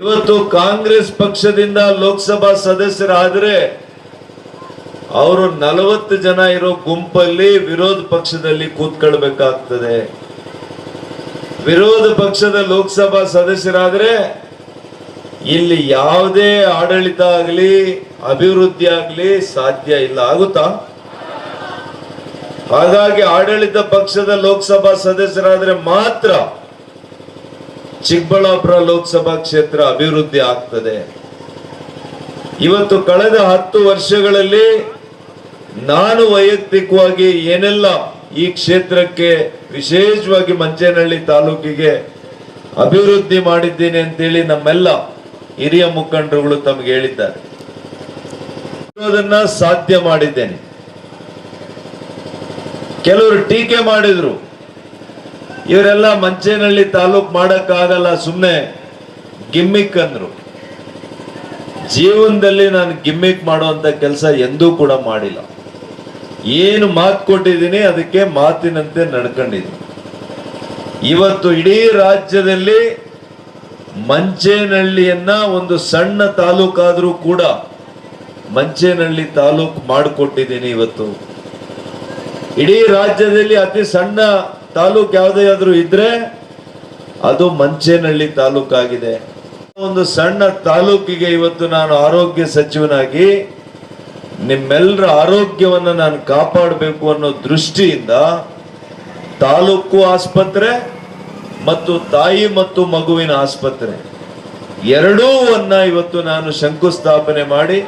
ಇವತ್ತು ಕಾಂಗ್ರೆಸ್ ಪಕ್ಷದಿಂದ ಲೋಕಸಭಾ ಸದಸ್ಯರಾದ್ರೆ ಅವರು ನಲವತ್ತು ಜನ ಇರೋ ಗುಂಪಲ್ಲಿ ವಿರೋಧ ಪಕ್ಷದಲ್ಲಿ ಕೂತ್ಕೊಳ್ಬೇಕಾಗ್ತದೆ. ವಿರೋಧ ಪಕ್ಷದ ಲೋಕಸಭಾ ಸದಸ್ಯರಾದ್ರೆ ಇಲ್ಲಿ ಯಾವುದೇ ಆಡಳಿತ ಆಗಲಿ, ಅಭಿವೃದ್ಧಿ ಆಗಲಿ ಸಾಧ್ಯ ಇಲ್ಲ. ಆಗುತ್ತಾ? ಹಾಗಾಗಿ ಆಡಳಿತ ಪಕ್ಷದ ಲೋಕಸಭಾ ಸದಸ್ಯರಾದ್ರೆ ಮಾತ್ರ ಚಿಕ್ಕಬಳ್ಳಾಪುರ ಲೋಕಸಭಾ ಕ್ಷೇತ್ರ ಅಭಿವೃದ್ಧಿ ಆಗ್ತದೆ. ಇವತ್ತು ಕಳೆದ ಹತ್ತು ವರ್ಷಗಳಲ್ಲಿ ನಾನು ವೈಯಕ್ತಿಕವಾಗಿ ಏನೆಲ್ಲ ಈ ಕ್ಷೇತ್ರಕ್ಕೆ ವಿಶೇಷವಾಗಿ ಮಂಚೇನಹಳ್ಳಿ ತಾಲೂಕಿಗೆ ಅಭಿವೃದ್ಧಿ ಮಾಡಿದ್ದೀನಿ ಅಂತೇಳಿ ನಮ್ಮೆಲ್ಲ ಹಿರಿಯ ಮುಖಂಡರುಗಳು ತಮಗೆ ಹೇಳಿದ್ದಾರೆ. ಅದನ್ನ ಸಾಧ್ಯ ಮಾಡಿದ್ದೇನೆ. ಕೆಲವರು ಟೀಕೆ ಮಾಡಿದ್ರು. ಇವರೆಲ್ಲ ಮಂಚೇನಹಳ್ಳಿ ತಾಲೂಕ್ ಮಾಡಕ್ಕಾಗಲ್ಲ ಸುಮ್ಮನೆ ಗಿಮ್ಮಿಕ್ ಅಂದ್ರು. ಜೀವನದಲ್ಲಿ ನಾನು ಗಿಮ್ಮಿಕ್ ಮಾಡುವಂತ ಕೆಲಸ ಎಂದೂ ಕೂಡ ಮಾಡಿಲ್ಲ. ಏನು ಮಾತು ಕೊಟ್ಟಿದ್ದೀನಿ ಅದಕ್ಕೆ ಮಾತಿನಂತೆ ನಡ್ಕೊಂಡಿದ್ದೀನಿ. ಇವತ್ತು ಇಡೀ ರಾಜ್ಯದಲ್ಲಿ ಮಂಚೇನಹಳ್ಳಿಯನ್ನ ಒಂದು ಸಣ್ಣ ತಾಲೂಕಾದರೂ ಕೂಡ ಮಂಚೇನಹಳ್ಳಿ ತಾಲೂಕು ಮಾಡಿಕೊಟ್ಟಿದ್ದೀನಿ ಇವತ್ತು. ಇಡೀ ರಾಜ್ಯದಲ್ಲಿ ಅತಿ ಸಣ್ಣ ತಾಲೂಕು ಯಾವುದೇ ಆದರೂ ಇದ್ರೆ ಅದು ಮಂಚೇನಹಳ್ಳಿ ತಾಲೂಕಾಗಿದೆ. ಒಂದು ಸಣ್ಣ ತಾಲೂಕಿಗೆ ಇವತ್ತು ನಾನು ಆರೋಗ್ಯ ಸಚಿವನಾಗಿ ನಿಮ್ಮೆಲ್ಲರ ಆರೋಗ್ಯವನ್ನು ನಾನು ಕಾಪಾಡಬೇಕು ಅನ್ನೋ ದೃಷ್ಟಿಯಿಂದ ತಾಲೂಕು ಆಸ್ಪತ್ರೆ ಮತ್ತು ತಾಯಿ ಮತ್ತು ಮಗುವಿನ ಆಸ್ಪತ್ರೆ ಎರಡೂ ಅನ್ನ ಇವತ್ತು ನಾನು ಶಂಕುಸ್ಥಾಪನೆ ಮಾಡಿ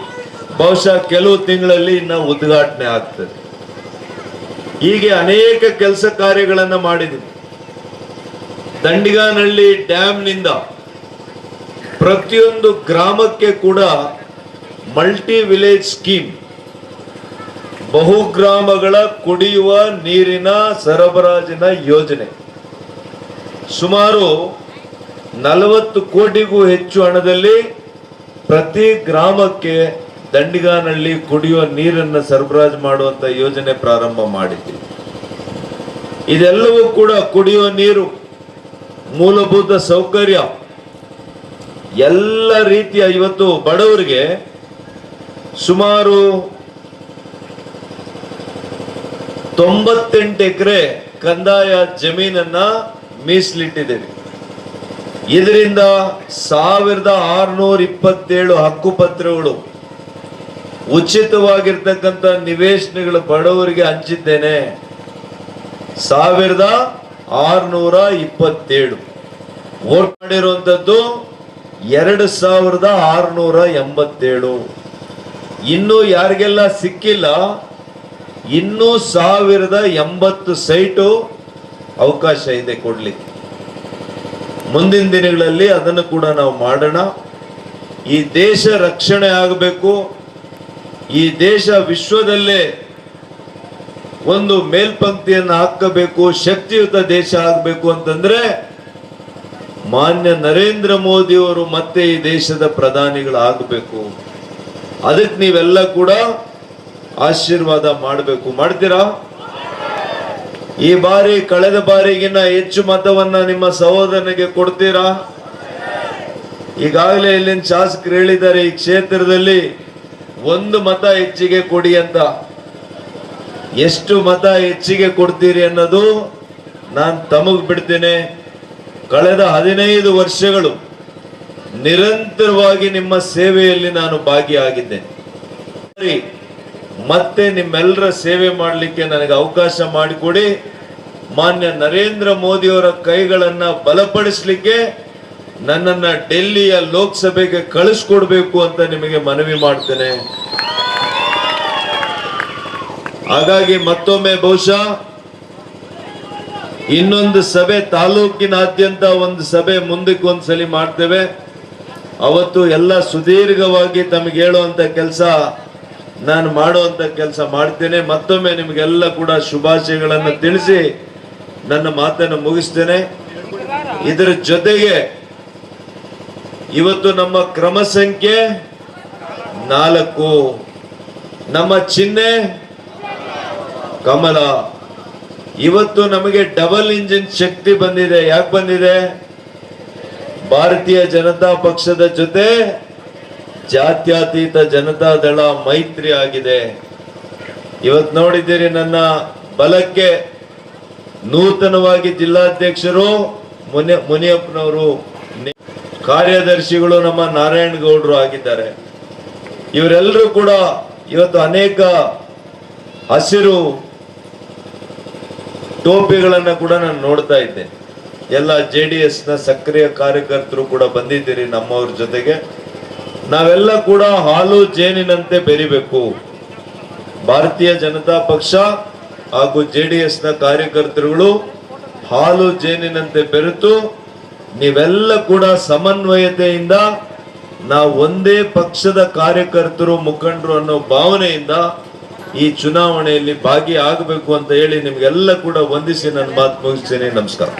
ಬಹುಶಃ ಕೆಲವು ತಿಂಗಳಲ್ಲಿ ಇನ್ನ ಉದ್ಘಾಟನೆ ಆಗ್ತದೆ. ಹೀಗೆ ಅನೇಕ ಕೆಲಸ ಕಾರ್ಯಗಳನ್ನು ಮಾಡಿದ್ದೀನಿ ದಂಡಿಗಾನಹಳ್ಳಿ ಡ್ಯಾಮ್ನಿಂದ ಪ್ರತಿಯೊಂದು ಗ್ರಾಮಕ್ಕೆ ಕೂಡ ಮಲ್ಟಿ ವಿಲೇಜ್ ಸ್ಕೀಮ್, ಬಹುಗ್ರಾಮಗಳ ಕುಡಿಯುವ ನೀರಿನ ಸರಬರಾಜಿನ ಯೋಜನೆ. ಸುಮಾರು ನಲವತ್ತು ಕೋಟಿಗೂ ಹೆಚ್ಚು ಹಣದಲ್ಲಿ ಪ್ರತಿ ಗ್ರಾಮಕ್ಕೆ ದಂಡಿಗಾನಹಳ್ಳಿ ಕುಡಿಯುವ ನೀರನ್ನು ಸರಬರಾಜು ಮಾಡುವಂತ ಯೋಜನೆ ಪ್ರಾರಂಭ ಮಾಡಿದ್ದೀವಿ ಇದೆಲ್ಲವೂ ಕೂಡ ಕುಡಿಯುವ ನೀರು ಮೂಲಭೂತ ಸೌಕರ್ಯ. ಎಲ್ಲ ರೀತಿಯ ಇವತ್ತು ಬಡವರಿಗೆ ಸುಮಾರು ತೊಂಬತ್ತೆಂಟು ಎಕರೆ ಕಂದಾಯ ಜಮೀನನ್ನ ಮೀಸಲಿಟ್ಟಿದ್ದೇವೆ. ಇದರಿಂದ ಸಾವಿರದ ಆರುನೂರ ಇಪ್ಪತ್ತೇಳು ಹಕ್ಕುಪತ್ರಗಳು ಉಚಿತವಾಗಿರ್ತಕ್ಕಂಥ ನಿವೇಶನಗಳು ಬಡವರಿಗೆ ಹಂಚಿದ್ದೇನೆ. ಸಾವಿರದ ಆರುನೂರ ಇಪ್ಪತ್ತೇಳು. ವೋಟ್ ಮಾಡಿರುವಂಥದ್ದು ಎರಡು ಸಾವಿರದ ಆರುನೂರ ಎಂಬತ್ತೇಳು. ಇನ್ನು ಯಾರಿಗೆಲ್ಲ ಸಿಕ್ಕಿಲ್ಲ, ಇನ್ನೂ ಸಾವಿರದ ಎಂಬತ್ತು ಸೈಟು ಅವಕಾಶ ಇದೆ ಕೊಡಲಿಕ್ಕೆ. ಮುಂದಿನ ದಿನಗಳಲ್ಲಿ ಅದನ್ನು ಕೂಡ ನಾವು ಮಾಡೋಣ. ಈ ದೇಶ ರಕ್ಷಣೆ ಆಗಬೇಕು. ಈ ದೇಶ ವಿಶ್ವದಲ್ಲೇ ಒಂದು ಮೇಲ್ಪಂಕ್ತಿಯನ್ನು ಹಾಕಬೇಕು, ಶಕ್ತಿಯುತ ದೇಶ ಆಗಬೇಕು ಅಂತಂದ್ರೆ ಮಾನ್ಯ ನರೇಂದ್ರ ಮೋದಿ ಅವರು ಮತ್ತೆ ಈ ದೇಶದ ಪ್ರಧಾನಿಗಳಾಗಬೇಕು ಅದಕ್ಕೆ ನೀವೆಲ್ಲ ಕೂಡ ಆಶೀರ್ವಾದ ಮಾಡಬೇಕು. ಮಾಡ್ತೀರಾ? ಈ ಬಾರಿ, ಕಳೆದ ಬಾರಿಗಿನ ಹೆಚ್ಚು ಮತವನ್ನ ನಿಮ್ಮ ಸಹೋದರನಿಗೆ ಕೊಡ್ತೀರಾ? ಈಗಾಗಲೇ ಇಲ್ಲಿನ ಶಾಸಕರು ಹೇಳಿದ್ದಾರೆ, ಈ ಕ್ಷೇತ್ರದಲ್ಲಿ ಒಂದು ಮತ ಹೆಚ್ಚಿಗೆ ಕೊಡಿ ಅಂತ. ಎಷ್ಟು ಮತ ಹೆಚ್ಚಿಗೆ ಕೊಡ್ತೀರಿ ಅನ್ನೋದು ನಾನು ತಮಗ್ ಬಿಡ್ತೇನೆ. ಕಳೆದ ಹದಿನೈದು ವರ್ಷಗಳು ನಿರಂತರವಾಗಿ ನಿಮ್ಮ ಸೇವೆಯಲ್ಲಿ ನಾನು ಭಾಗಿಯಾಗಿದ್ದೇನೆ ಮತ್ತೆ ನಿಮ್ಮೆಲ್ಲರ ಸೇವೆ ಮಾಡಲಿಕ್ಕೆ ನನಗೆ ಅವಕಾಶ ಮಾಡಿಕೊಡಿ. ಮಾನ್ಯ ನರೇಂದ್ರ ಮೋದಿಯವರ ಕೈಗಳನ್ನು ಬಲಪಡಿಸಲಿಕ್ಕೆ ನನ್ನನ್ನ ಡೆಲ್ಲಿಯ ಲೋಕಸಭೆಗೆ ಕಳಿಸ್ಕೊಡ್ಬೇಕು ಅಂತ ನಿಮಗೆ ಮನವಿ ಮಾಡ್ತೇನೆ. ಹಾಗಾಗಿ ಮತ್ತೊಮ್ಮೆ ಬಹುಶಃ ಇನ್ನೊಂದು ಸಭೆ ತಾಲೂಕಿನಾದ್ಯಂತ ಒಂದು ಸಭೆ ಮುಂದಕ್ಕೆ ಒಂದ್ಸಲಿ ಮಾಡ್ತೇವೆ. ಅವತ್ತು ಎಲ್ಲ ಸುದೀರ್ಘವಾಗಿ ತಮಗೆ ಹೇಳುವಂತ ಕೆಲಸ ನಾನು ಮಾಡುವಂತ ಕೆಲಸ ಮಾಡ್ತೇನೆ. ಮತ್ತೊಮ್ಮೆ ನಿಮಗೆಲ್ಲ ಕೂಡ ಶುಭಾಶಯಗಳನ್ನು ತಿಳಿಸಿ ನನ್ನ ಮಾತನ್ನು ಮುಗಿಸ್ತೇನೆ. ಇದರ ಜೊತೆಗೆ ಇವತ್ತು ನಮ್ಮ ಕ್ರಮ ಸಂಖ್ಯೆ ನಾಲ್ಕು. ನಮ್ಮ ಚಿಹ್ನೆ ಕಮಲ. ಇವತ್ತು ನಮಗೆ ಡಬಲ್ ಇಂಜಿನ್ ಶಕ್ತಿ ಬಂದಿದೆ. ಯಾಕೆ ಬಂದಿದೆ? ಭಾರತೀಯ ಜನತಾ ಪಕ್ಷದ ಜೊತೆ ಜಾತ್ಯತೀತ ಜನತಾ ದಳ ಮೈತ್ರಿ ಆಗಿದೆ. ಇವತ್ತು ನೋಡಿದ್ದೀರಿ ನನ್ನ ಬಲಕ್ಕೆ ನೂತನವಾಗಿ ಜಿಲ್ಲಾಧ್ಯಕ್ಷರು ಮುನಿ ಮುನಿಯಪ್ಪನವರು ಕಾರ್ಯದರ್ಶಿಗಳು ನಮ್ಮ ನಾರಾಯಣ ಗೌಡರು ಆಗಿದ್ದಾರೆ. ಇವರೆಲ್ಲರೂ ಕೂಡ ಇವತ್ತು ಅನೇಕ ಹಸಿರು ಟೋಪಿಗಳನ್ನು ಕೂಡ ನಾನು ನೋಡ್ತಾ ಇದ್ದೆ. ಎಲ್ಲ ಜೆ ಡಿ ಎಸ್ನ ಸಕ್ರಿಯ ಕಾರ್ಯಕರ್ತರು ಕೂಡ ಬಂದಿದ್ದೀರಿ ನಮ್ಮವ್ರ ಜೊತೆಗೆ. ನಾವೆಲ್ಲ ಕೂಡ ಹಾಲು ಜೇನಿನಂತೆ ಬೆರಿಬೇಕು. ಭಾರತೀಯ ಜನತಾ ಪಕ್ಷ ಹಾಗೂ ಜೆ ಡಿ ಎಸ್ನ ಕಾರ್ಯಕರ್ತರುಗಳು ಹಾಲು ಜೇನಿನಂತೆ ಬೆರೆತು ನೀವೆಲ್ಲ ಕೂಡ ಸಮನ್ವಯತೆಯಿಂದ ನಾವು ಒಂದೇ ಪಕ್ಷದ ಕಾರ್ಯಕರ್ತರು, ಮುಖಂಡರು ಅನ್ನೋ ಭಾವನೆಯಿಂದ ಈ ಚುನಾವಣೆಯಲ್ಲಿ ಭಾಗಿಯಾಗಬೇಕು ಅಂತ ಹೇಳಿ ನಿಮ್ಗೆಲ್ಲ ಕೂಡ ವಂದಿಸಿ ನನ್ನ ಮಾತು ಮುಗಿಸ್ತೀನಿ. ನಮಸ್ಕಾರ.